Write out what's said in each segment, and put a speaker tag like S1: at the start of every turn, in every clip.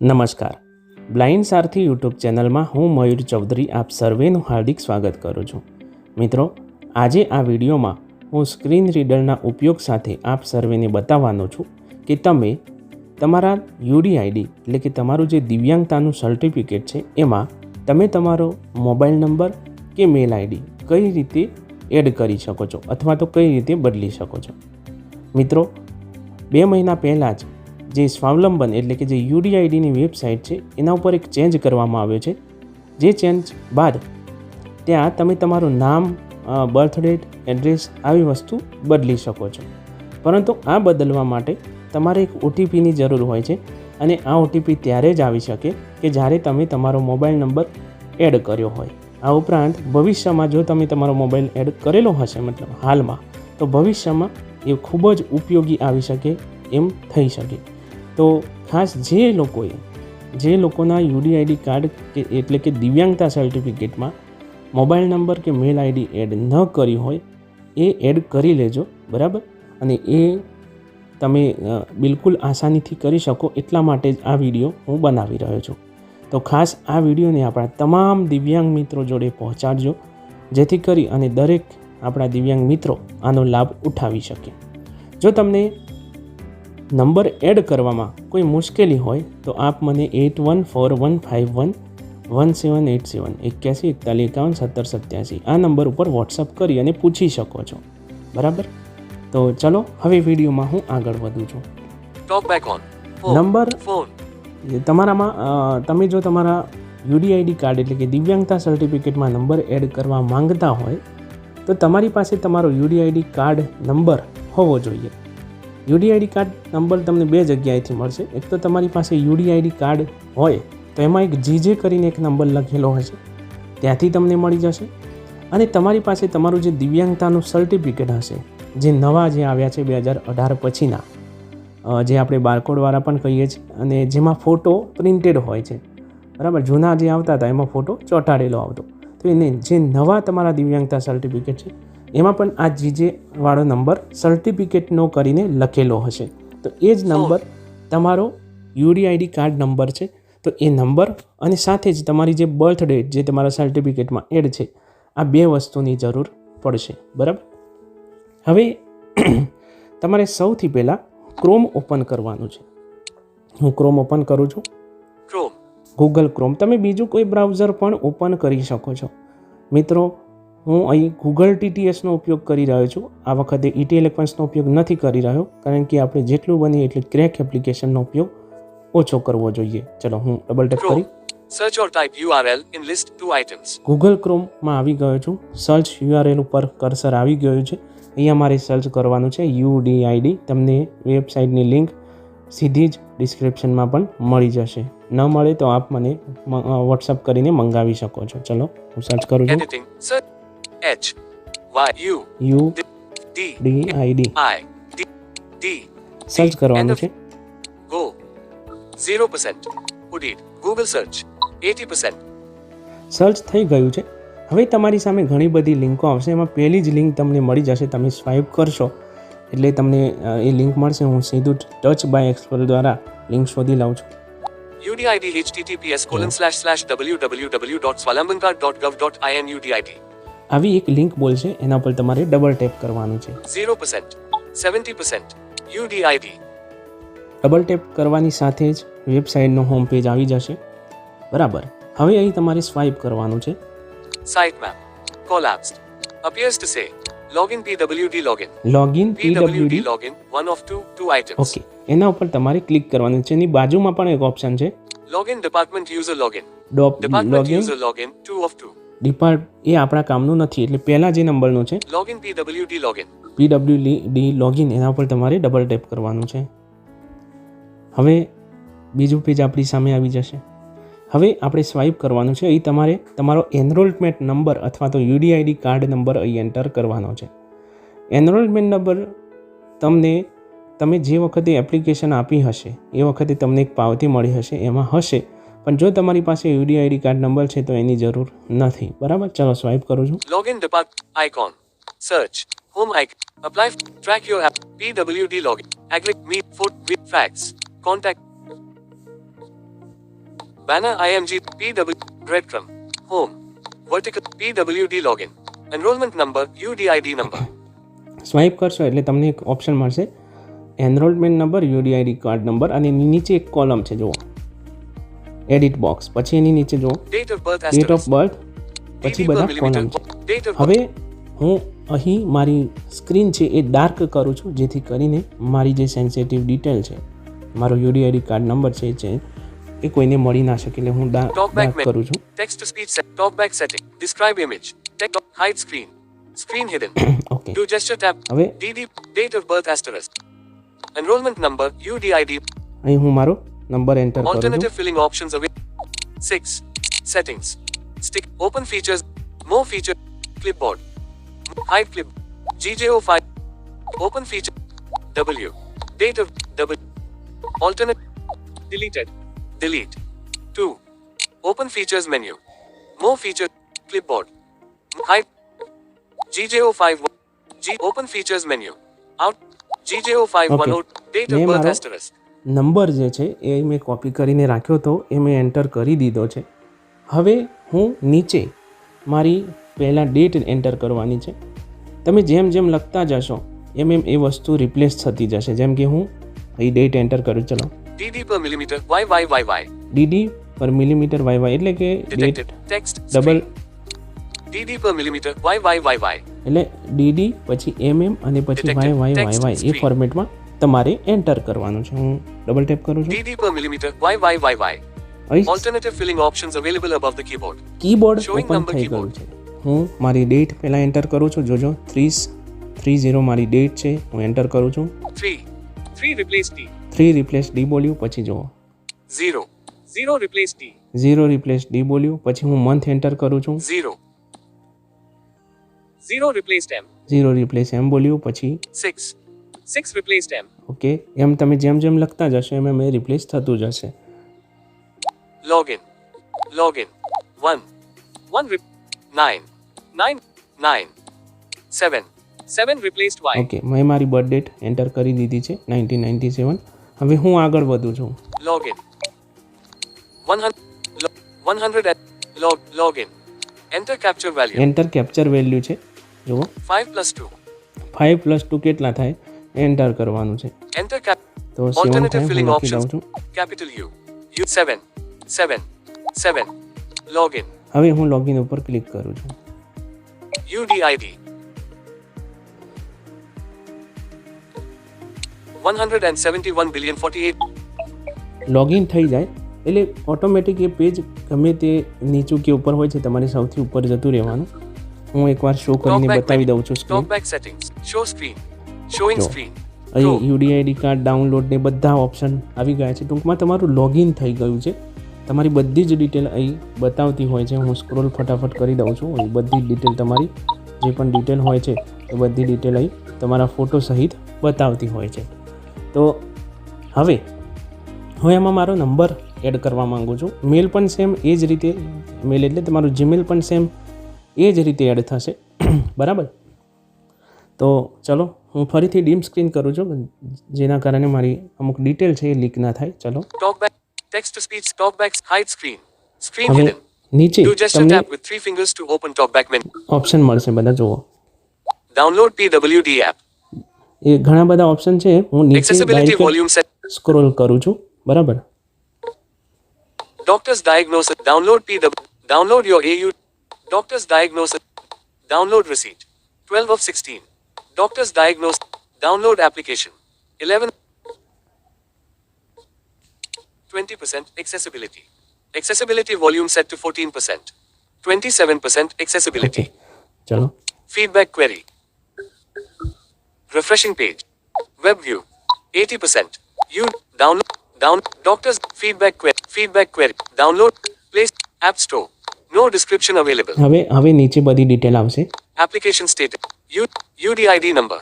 S1: નમસ્કાર. બ્લાઇન્ડ સારથી યુટ્યુબ ચેનલમાં હું મયુર ચૌધરી આપ સર્વેનું હાર્દિક સ્વાગત કરું છું. મિત્રો, આજે આ વિડીયોમાં હું સ્ક્રીન રીડરના ઉપયોગ સાથે આપ સર્વેને બતાવવાનો છું કે તમે તમારા યુડી આઈડી એટલે કે તમારું જે દિવ્યાંગતાનું સર્ટિફિકેટ છે એમાં તમે તમારો મોબાઈલ નંબર કે મેલ આઈડી કઈ રીતે એડ કરી શકો છો અથવા તો કઈ રીતે બદલી શકો છો. મિત્રો, બે મહિના પહેલાં જ જે સ્વાવલંબન એટલે કે જે યુડીઆઈડીની વેબસાઇટ છે, એના ઉપર એક ચેન્જ કરવામાં આવ્યો છે. જે ચેન્જ બાદ ત્યાં તમે તમારું નામ બર્થ ડેટ, એડ્રેસ આવી વસ્તુ બદલી શકો છો. પરંતુ આ બદલવા માટે તમારે એક ઓટીપીની જરૂર હોય છે અને આ ઓટીપી ત્યારે જ આવી શકે કે જ્યારે તમે તમારો મોબાઈલ નંબર એડ કર્યો હોય. આ ઉપરાંત ભવિષ્યમાં જો તમે તમારો મોબાઈલ એડ કરેલો હશે, મતલબ હાલમાં, તો ભવિષ્યમાં એ ખૂબ જ ઉપયોગી આવી શકે એમ થઈ શકે. તો ખાસ જે લોકોએ, જે લોકોના યુડીઆઈડી કાર્ડ કે એટલે કે દિવ્યાંગતા સર્ટિફિકેટમાં મોબાઈલ નંબર કે મેલ આઈડી એડ ન કરી હોય, એ એડ કરી લેજો, બરાબર? અને એ તમે બિલકુલ આસાનીથી કરી શકો એટલા માટે જ આ વીડિયો હું બનાવી રહ્યો છું. તો ખાસ આ વિડીયોને આપણા તમામ દિવ્યાંગ મિત્રો જોડે પહોંચાડજો, જેથી કરી અને દરેક આપણા દિવ્યાંગ મિત્રો આનો લાભ ઉઠાવી શકે. જો તમને નંબર એડ કરવામાં કોઈ મુશ્કેલી હોય તો આપ મને eight one four one five one one seven eight seven એક્યાસી એકતાલીસ એકાવન સત્તર સત્યાસી આ નંબર ઉપર વોટ્સઅપ કરી અને પૂછી શકો છો. બરાબર? તો ચલો હવે વિડીયોમાં હું આગળ વધું છું. નંબર તમારામાં તમે જો તમારા યુડીઆઈડી કાર્ડ એટલે કે દિવ્યાંગતા સર્ટિફિકેટમાં નંબર એડ કરવા માંગતા હોય તો તમારી પાસે તમારો યુડીઆઈડી કાર્ડ નંબર હોવો જોઈએ. યુડીઆઈડી કાર્ડ નંબર તમને બે જગ્યાએથી મળશે. એક તો તમારી પાસે યુડીઆઈડી કાર્ડ હોય, તો એમાં એક જીજે કરીને એક નંબર લખેલો હશે. ત્યાંથી તમને મળી જશે. અને તમારી પાસે તમારું જે દિવ્યાંગતાનું સર્ટિફિકેટ હશે, જે નવા જે આવ્યા છે બે હજાર અઢાર પછીના જે આપણે બારકોડવાળા પણ કહીએ છીએ, અને જેમાં ફોટો પ્રિન્ટેડ હોય છે. બરાબર? જૂના જે આવતા હતા, એમાં ફોટો ચોંટાડેલો આવતો. તો એને જે નવા તમારા દિવ્યાંગતા સર્ટિફિકેટ છે એમાં પણ આ જીજે વાળો નંબર સર્ટિફિકેટનો કરીને લખેલો હશે. તો એ જ નંબર તમારો યુડીઆઈડી કાર્ડ નંબર છે. તો એ નંબર અને સાથે જ તમારી જે બર્થ ડેટ જે તમારા સર્ટિફિકેટમાં એડ છે આ બે વસ્તુની જરૂર પડશે. બરાબર? હવે તમારે સૌથી પહેલાં ક્રોમ ઓપન કરવાનું છે. હું ક્રોમ ઓપન કરું છું.
S2: ક્રોમ
S1: ગૂગલ ક્રોમ તમે બીજું કોઈ બ્રાઉઝર પણ ઓપન કરી શકો છો. મિત્રો હું અહીં ગૂગલ ટીટીએસનો ઉપયોગ કરી રહ્યો છું. આ વખતે ઇટી ઇલેક્ટ્રોન્સનો ઉપયોગ નથી કરી રહ્યો કારણ કે આપણે જેટલું બને એટલું ક્રેક એપ્લિકેશનનો ઉપયોગ ઓછો કરવો જોઈએ. ચલો હું ડબલ ટેપ કરી.
S2: Search or type URL in list two items
S1: Google ક્રોમમાં આવી ગયો છું. સર્ચ યુઆરએલ ઉપર કર્સર આવી ગયું છે. અહીંયા મારે સર્ચ કરવાનું છે યુડીઆઈડી તમને વેબસાઇટની લિંક સીધી જ ડિસ્ક્રિપ્શનમાં પણ મળી જશે. ન મળે તો આપ મને વોટ્સઅપ કરીને મંગાવી શકો છો. ચલો હું સર્ચ કરું છું.
S2: Search. H. Y. U.
S1: U
S2: D.
S1: D ID
S2: I. D. D.
S1: Search કરવાનું છે
S2: go 0%. UDID Google search 80%.
S1: Search થઈ ગયું છે હવે તમારી સામે ઘણી બધી લિંકો આવશે એમાં પહેલી જ લિંક તમને મળી જશે તમે સ્વાઇપ કરશો એટલે તમને એ લિંક મળશે હું સીધું ટચ બાય એક્સપ્લોર દ્વારા લિંક શોધી લઉં છું
S2: UDID https colon slash slash www.swalambankar.gov.in UDID.
S1: આવી એક લિંક બોલશે એના પર તમારે ડબલ ટેપ કરવાનું છે
S2: 0%. 70%. UDID.
S1: ડબલ ટેપ કરવાની સાથે જ વેબસાઇટનો હોમ પેજ આવી જશે બરાબર હવે અહીં તમારે સ્વાઇપ કરવાનું છે
S2: Sitemap. Collapsed. Appears to say. Login PWD login.
S1: Login
S2: PWD login. One of two. Two items.
S1: Okay એના ઉપર તમારે ક્લિક કરવાનું છે એની બાજુમાં પણ એક ઓપ્શન છે
S2: Login department user login.
S1: ડોપ
S2: Department
S1: login
S2: user login. Two of two.
S1: Depart એ આપણા કામનું નથી એટલે પહેલાં જે નંબરનું છે
S2: Login PWD login
S1: PWD login એના ઉપર તમારે ડબલ ટેપ કરવાનું છે. હવે બીજું પેજ આપણી સામે આવી જશે. હવે આપણે સ્વાઇપ કરવાનું છે અહીં તમારે તમારો એનરોલમેન્ટ નંબર અથવા તો યુડીઆઈડી કાર્ડ નંબર અહીં એન્ટર કરવાનો છે. એનરોલમેન્ટ નંબર તમને તમે જે વખતે એપ્લિકેશન આપી હશે એ વખતે તમને એક પાવતી મળી હશે એમાં હશે પણ જો તમારી પાસે યુડીઆઈડી કાર્ડ નંબર છે તો એની જરૂર નથી બરાબર ચલો સ્વાઇપ કરું છું
S2: Login depart icon. Search. Home icon. Apply. f- Track your app. PWD login. Agric. Meet. Foot. With. Facts. Contact. Banner IMG PW breadcrumb home vertical PWD login enrollment number UDID number
S1: swipe કરશો એટલે તમને એક option મળશે enrolment number UDID card number અને નીચે એક column છે જુઓ એડિટ બોક્સ પછી એની નીચે જુઓ
S2: date of birth
S1: date
S2: of
S1: birth પછી બધા કોલમ છે હવે હું અહીં મારી સ્ક્રીન છે એ ડાર્ક કરું છું જેથી કરીને મારી જે સેન્સિટિવ ડિટેલ છે મારો યુડીઆઈડી કાર્ડ નંબર છે છે એ કોઈને મળી ના શકે એટલે હું ડાર્ક કરું છું
S2: text to speech set talkback setting describe image text hide screen screen hidden
S1: okay
S2: do gesture tab
S1: હવે
S2: DD date of birth asterisk enrollment number UDID
S1: અહીં હું મારો number enter
S2: alternative filling options available 6 settings. Stick open features more features. clipboard. Hide clip G J O five. open features. w. Date of w. Alternate deleted. Delete. 2 open features menu. More features. clipboard. Hide gjo5 g open features menu. Out gjo5
S1: okay.
S2: Oh- date of birth asterisk.
S1: Number જે છે એ મેં copy કરીને રાખ્યો હતો એ મેં enter કરી દીધો છે. હવે હું નીચે મારી પહેલાં ડેટ એન્ટર કરવાની છે. તમે જેમ જેમ લખતા જશો એમ એમ એ વસ્તુ રિપ્લેસ થતી જશે. જેમ કે હું અહીં ડેટ એન્ટર કરું ચલો.
S2: DD per millimetre Y
S1: Y Y Y DD per millimetre Y Y એટલે કે
S2: date text double DD per millimetre Y Y Y Y
S1: એટલે ડીડી પછી એમ એમ અને પછી વાય વાય વાય વાય એ ફોર્મેટમાં તમારે એન્ટર કરવાનું છે. હું ડબલ ટેપ કરું છું.
S2: DD per millimeter. YYYY
S1: Y
S2: alternative filling options available above the keyboard.
S1: Keyboard
S2: Showing
S1: open
S2: number
S1: થઈ ગયું
S2: keyboard.
S1: છે. હું મારી ડેટ પહેલાં એન્ટર કરું છું. જોજો ત્રીસ થ્રી ઝીરો મારી ડેટ છે. હું એન્ટર કરું છું.
S2: 3 3 replace D.
S1: Three replace D બોલ્યું પછી જુઓ.
S2: 0 0 replace D.
S1: Zero replace D બોલ્યું પછી હું મંથ એન્ટર કરું છું.
S2: 0 0 replaced M.
S1: Zero replace M બોલ્યું પછી
S2: 6 6 replaced M.
S1: ઓકે એમ તમે જેમ જેમ લખતા જશો એમ એમ એ રિપ્લેસ થતું જશે.
S2: Login login 1 1 rep 9 9 9 7 7 replaced Y.
S1: Okay મેં મારી બર્થ ડેટ એન્ટર કરી દીધી છે નાઇન્ટીન નાઇન્ટી સેવન હવે હું આગળ વધું છું.
S2: Login 100 lo- 100 and log login enter capture value.
S1: Enter capture value છે. જુઓ.
S2: 5 plus 2
S1: ફાઇવ પ્લસ ટુ કેટલા થાય? એન્ટર કરવાનું છે.
S2: એન્ટર
S1: તો લખી દઉં છું.
S2: Capital U. U 7 7 7 લોગિન
S1: હવે હું લોગિન ઉપર ક્લિક કરું છું.
S2: યુડીઆઈડી 171 બિલિયન 48
S1: લોગિન થઈ જાય. એટલે ઓટોમેટિક એ પેજ ગમે તે નીચું કે ઉપર હોય છે તમારે સૌથી ઉપર જતું રહેવાનું. હું એકવાર શો કરીને બતાવી દઉં છું screen
S2: back settings show screen. Showing
S1: જો. અહીં. યુડીઆઈડી કાર્ડ ડાઉનલોડ ને બધા ઓપ્શન આવી ગયા છે. ટૂંકમાં તમારું લોગિન થઈ ગયું છે. તમારી બધી જ ડિટેલ અહીં બતાવતી હોય છે. હું સ્ક્રોલ ફટાફટ કરી દઉં છું. અહીં બધી ડિટેલ તમારી જે પણ ડિટેલ હોય છે એ બધી ડિટેલ અહીં તમારા ફોટો સહિત બતાવતી હોય છે. તો હવે હું એમાં મારો નંબર એડ કરવા માગું છું. મેલ પણ સેમ એ જ રીતે મેલ એટલે તમારું જીમેલ પણ સેમ એ જ રીતે એડ થશે. બરાબર? તો ચલો હું ફરીથી ડીમ સ્ક્રીન કરું છું જેના કારણે મારી અમુક ડિટેલ છે એ લીક ના થાય ચલો
S2: talkback text to speech talkback hide screen screen
S1: હવે
S2: hidden
S1: નીચે
S2: do gesture
S1: તમને ઓપ્શન મળશે બધા જુઓ
S2: download PWD app
S1: એ ઘણા બધા ઓપ્શન છે હું નીચે
S2: set
S1: સ્ક્રોલ કરું છું બરાબર
S2: Doctor's diagnosis. Download PW. Download your AU. Doctor's diagnosis. Download receipt. 12 of 16. Doctor's diagnosis. Download application. 11. 20% accessibility. Accessibility volume set to 14%. 27% accessibility.
S1: ચલો
S2: Feedback query. Refreshing page. Web view. 80%. You download down doctors feedback query. Feedback query. Download place app store. No description available.
S1: હવે હવે નીચે બધી detail આવશે
S2: Application status. U UDID number.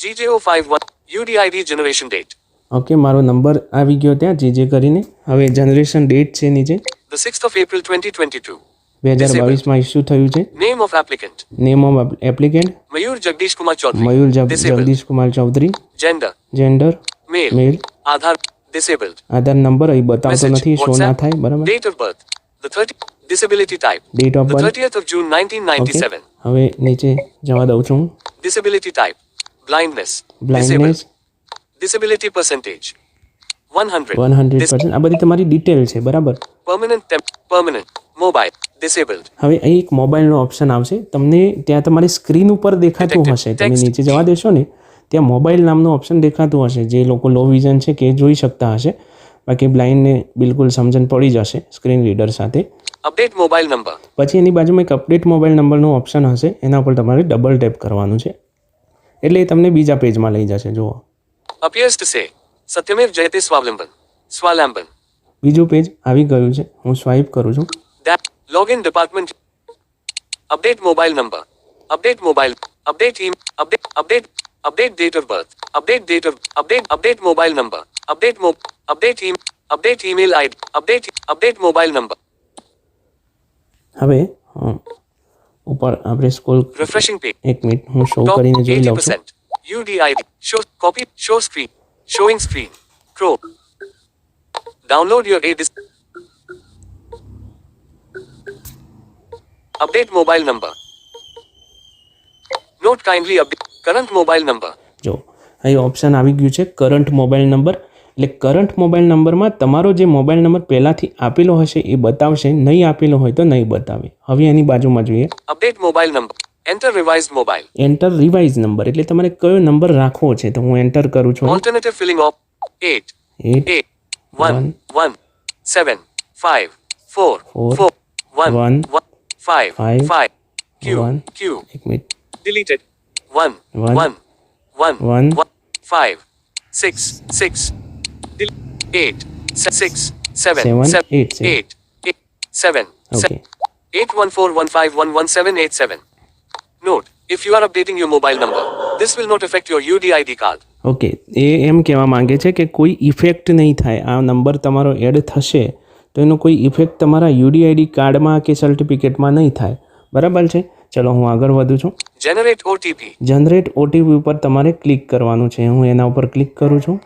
S2: GJO51 UDID generation date.
S1: Okay મારો number આવી ગયો ત્યાં જે જે કરીને હવે જનરેશન ડેટ છે નીચે
S2: The 6th of April 2022.
S1: બે હજાર બાવીસમાં ઇસ્યુ થયું છે
S2: Name of applicant.
S1: Name of applicant
S2: Mayur Jagdish Kumar Chaudhary. Mayur.
S1: Jagdish Kumar Chaudhary
S2: Gender.
S1: Gender
S2: Male.
S1: Male
S2: Aadhaar. disabled.
S1: Aadhaar number અહીં બતાવતો નથી શો ના. થાય બરાબર
S2: Date of birth. The 30 disability type
S1: date
S2: of
S1: birth
S2: 30th of
S1: June
S2: 1997.
S1: હવે નીચે જવા દઉં છું.
S2: Disability type. Blindness Disabled. Disability percentage. 100.
S1: One hundred
S2: Dis-
S1: percent આ બધી તમારી ડિટેલ છે બરાબર?
S2: પરમેનન્ટ પરમેનન્ટ મોબાઈલ ડિસેબલ્ડ
S1: હવે અહીં એક મોબાઈલનો ઓપ્શન આવશે. તમને ત્યાં તમારી સ્ક્રીન ઉપર દેખાતું હશે. તમે નીચે જવા દેશો ને ત્યાં મોબાઈલ નામનું ઓપ્શન દેખાતું હશે. જે લોકો લો વિઝન છે કે જોઈ શકતા હશે. બાકી બ્લાઇન્ડને બિલકુલ સમજણ પડી જશે સ્ક્રીન રીડર સાથે
S2: Update mobile number.
S1: પછી એની બાજુમાં એક અપડેટ મોબાઈલ નંબરનું ઓપ્શન હશે એના ઉપર તમારે ડબલ ટેપ કરવાનું છે એટલે એ તમને બીજા પેજમાં લઈ જશે જુઓ
S2: Appears to say. Satyamev Jayate Swavlamban. Swalamban.
S1: બીજું પેજ આવી ગયું છે હું સ્વાઇપ કરું છું
S2: That. Login department. Update mobile number. Update mobile. Update email. Update. Update. Update date of birth. Update date of. Update. Update mobile number. Update mo. Update email. Update email ID. Update. Update mobile number.
S1: હવે અ, ઉપર આપણે સ્કોલ
S2: Refreshing page.
S1: એક minute હું show
S2: Top
S1: કરીને જોઈ લઉં છું
S2: 80%. UDID. Show copy. Show screen. Showing screen. Chrome. Download your ADIS. Update mobile number. Note kindly update Current mobile number.
S1: જો અહીં ઓપ્શન આવી ગયું છે કરંટ મોબાઈલ નંબર. એટલે કરંટ મોબાઈલ નંબરમાં તમારો જે મોબાઈલ નંબર પહેલાંથી આપેલો હશે એ બતાવશે નહીં આપેલો હોય તો નહીં બતાવે. હવે એની બાજુમાં જોઈએ.
S2: Update mobile number. Enter revise mobile
S1: enter revise number. એટલે તમારે કયો નંબર રાખવો છે? તો હું એન્ટર કરું છું.
S2: Alternative filling of 8
S1: eight
S2: 8 1 1 7 5 4
S1: Four,
S2: 4 1
S1: one,
S2: 1 5
S1: five,
S2: 5 Q. Q.
S1: એક minute
S2: deleted. 1
S1: One.
S2: 1 1
S1: One.
S2: 5 6 6 del- 8 6 7
S1: Seven,
S2: 7
S1: eight, seven.
S2: 8 8 7
S1: okay
S2: 8141511787 Note, if you are updating your mobile number, this will not affect your UDID card.
S1: Okay એ એમ કહેવા માંગે છે કે કોઈ effect નહીં થાય આ નંબર તમારો એડ થશે તો એનો કોઈ ઇફેક્ટ તમારા યુડીઆઈડી કાર્ડમાં કે સર્ટિફિકેટમાં નહીં થાય બરાબર છે ચલો હું આગળ વધું છું.
S2: જનરેટ ઓટીપી
S1: જનરેટ ઓટીપી ઉપર તમારે ક્લિક કરવાનું છે. હું એના ઉપર ક્લિક કરું છું.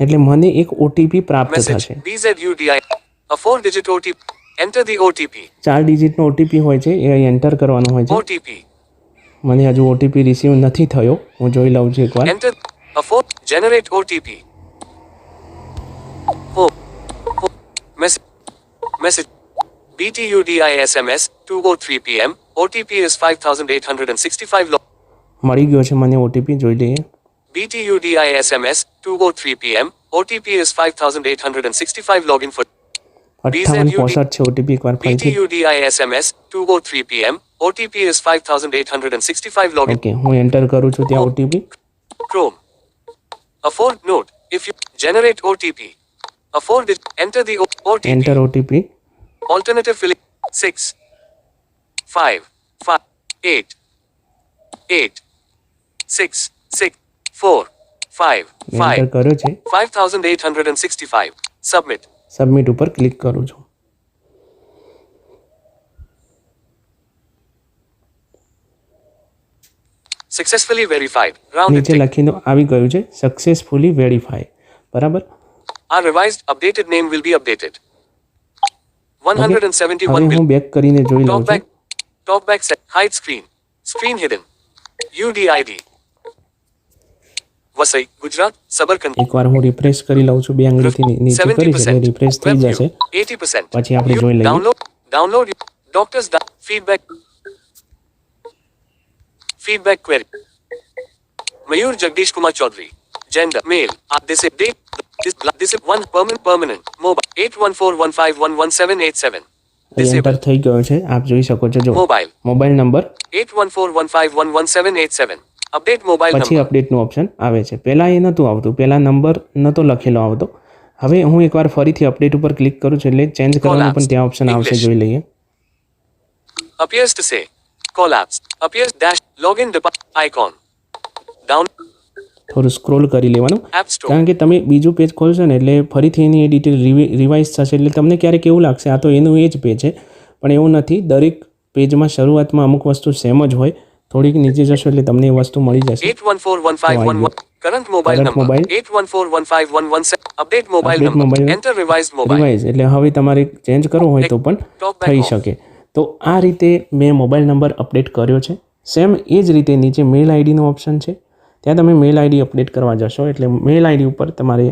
S1: એટલે મને એક ઓટીપી પ્રાપ્ત થશે.
S2: Four digit OTP. Enter the OTP.
S1: ચાર ડિજિટનો ઓટીપી હોય છે. એ એન્ટર કરવાનું હોય છે.
S2: ઓટીપી
S1: મને હજુ ઓટીપી રિસીવ નથી થયો. હું જોઈ લઉં છું એકવાર.
S2: Enter a OTP Generate message Oh. oh. Message. Message. BTUDI SMS 203 PM. OTP is 5865 log.
S1: મળી ગયો છે મને ઓટીપી જોઈ લઈએ
S2: BTUDI SMS 203 PM. OTP is 5865 login for
S1: અઠ્ઠાવન પોસઠ છે ઓટીપી એકવાર ફરીથી
S2: BTUDI SMS 203 PM. OTP is 5865 login.
S1: Okay હું એન્ટર કરું છું ત્યાં OTP
S2: Chrome. A four note. If you generate OTP. A four digit enter the O- OTP.
S1: Enter OTP
S2: Alternative filling. 6. 5. 5. 8. 8. 6. 6. 4.
S1: 5.
S2: 5.
S1: કરો છે
S2: 5865. Submit.
S1: સબમિટ ઉપર click કરું છું
S2: successfully verified round
S1: નીચે લખીને આવી ગયું છે સક્સેસફુલી વેરીફાઈ બરાબર
S2: આ revised updated name will be updated 171
S1: હું બેક કરીને જોઈ લઉં છું
S2: top back set hide screen screen hidden UDID Vasai Gujarat સબરકન
S1: એકવાર હું રિફ્રેશ કરી લઉં છું બે આંગળીથી નીચે કરીશ એટલે રિફ્રેશ થઈ જશે
S2: 80%
S1: પછી આપણે જોઈ લઈએ
S2: download download doctors feedback feedback query Mayur Jagdish Kumar Chaudhary gender male આ this is date 1 permanent permanent. Mobile
S1: 8141511787
S2: enter
S1: થઈ ગયો છે. આપ જોઈ શકો છો. જો
S2: mobile mobile number 8141511787 update mobile
S1: પછી અપડેટનું ઓપ્શન આવે છે. પહેલા એ નતું આવતું. પહેલા નંબર નહોતો લખેલો આવતો. હવે હું એકવાર ફરીથી અપડેટ ઉપર ક્લિક કરું છું એટલે ચેન્જ કરવાનું પણ ત્યાં ઓપ્શન આવશે. જોઈ લઈએ.
S2: Appears to say collapse appears dash login icon. Down.
S1: થોડું સ્ક્રોલ કરી લેવાનું કારણ કે તમે બીજું પેજ ખોલશો ને એટલે ફરીથી એની એ ડિટેલ રિવાઇઝ થશે એટલે તમને ક્યારેક એવું લાગશે આ તો એનું એ જ પેજ છે પણ એવું નથી દરેક પેજમાં શરૂઆતમાં અમુક વસ્તુ સેમ જ હોય થોડીક નીચે જશો એટલે તમને એ વસ્તુ મળી જશે
S2: Eight one four one five one one. Current mobile
S1: Current
S2: number
S1: mobile.
S2: 81415117. Update mobile
S1: Update
S2: number.
S1: mobile.
S2: Enter revised mobile.
S1: Revise એટલે હવે તમારે ચેન્જ કરવો હોય તો પણ થઈ શકે તો આ રીતે મેં મોબાઈલ નંબર અપડેટ કર્યો છે સેમ એ જ રીતે નીચે મેલ આઈડીનો ઓપ્શન છે ત્યાં તમે મેલ આઈડી અપડેટ કરવા જશો, એટલે મેલ આઈડી ઉપર તમારે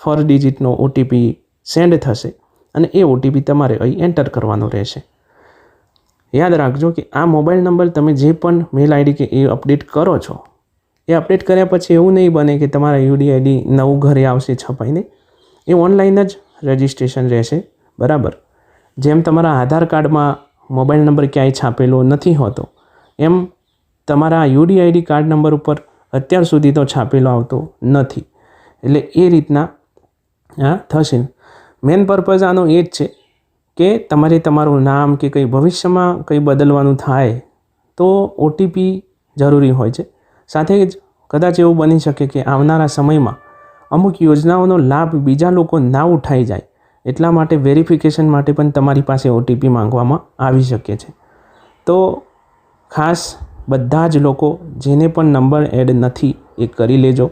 S1: ફોર ડિજિટનો ઓટીપી સેન્ડ થશે અને એ ઓટીપી તમારે અહીં એન્ટર કરવાનો રહેશે. યાદ રાખજો કે આ મોબાઈલ નંબર તમે જે પણ મેલ આઈડી કે એ અપડેટ કરો છો, એ અપડેટ કર્યા પછી એવું નહીં બને કે તમારા યુડી આઈડી નવું ઘરે આવશે છપાઈને. એ ઓનલાઈન જ રજિસ્ટ્રેશન રહેશે, બરાબર? જેમ તમારા આધાર કાર્ડમાં મોબાઈલ નંબર ક્યાંય છાપેલો નથી હોતો, એમ તમારા યુડી આઈડી કાર્ડ નંબર ઉપર અત્યાર સુધી તો છાપેલો આવતો નથી. એટલે એ રીતના આ થશે. મેન પર્પઝ આનો એ જ છે કે તમારે તમારું નામ કે કંઈ ભવિષ્યમાં કંઈ બદલવાનું થાય તો ઓટીપી જરૂરી હોય છે. સાથે જ કદાચ એવું બની શકે કે આવનારા સમયમાં અમુક યોજનાઓનો લાભ બીજા લોકો ના ઉઠાઈ જાય. એટલા માટે વેરિફિકેશન માટે પણ તમારી પાસે ઓટીપી માંગવામાં આવી શકે છે. તો ખાસ બધા જ લોકો જેને પણ નંબર એડ નથી એ કરી લેજો.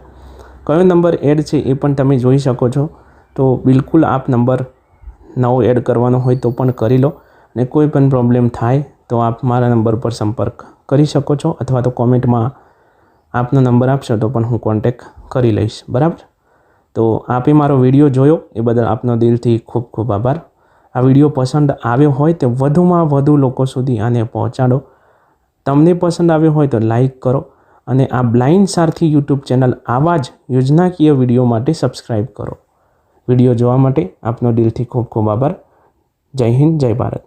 S1: કયો નંબર એડ છે એ પણ તમે જોઈ શકો છો. તો બિલકુલ આપ નંબર નવો એડ કરવાનો હોય તો પણ કરી લો અને કોઈ પણ પ્રોબ્લેમ થાય તો આપ મારા નંબર પર સંપર્ક કરી શકો છો અથવા તો કોમેન્ટમાં આપનો નંબર આપશો તો પણ હું કોન્ટેક કરી લઈશ. બરાબર? તો આપે મારો વીડિયો જોયો એ બદલ આપનો દિલથી ખૂબ ખૂબ આભાર. આ વીડિયો પસંદ આવ્યો હોય તો વધુમાં વધુ લોકો સુધી આને પહોંચાડો. તમને પસંદ આવ્યો હોય તો લાઈક કરો અને આ બ્લાઇન્ડ સારથી યુટ્યુબ ચેનલ આવા જ યોજનાકીય વીડિયો માટે સબસ્ક્રાઈબ કરો. વીડિયો જોવા માટે આપનો દિલથી ખૂબ ખૂબ આભાર. જય હિન્દ, જય ભારત.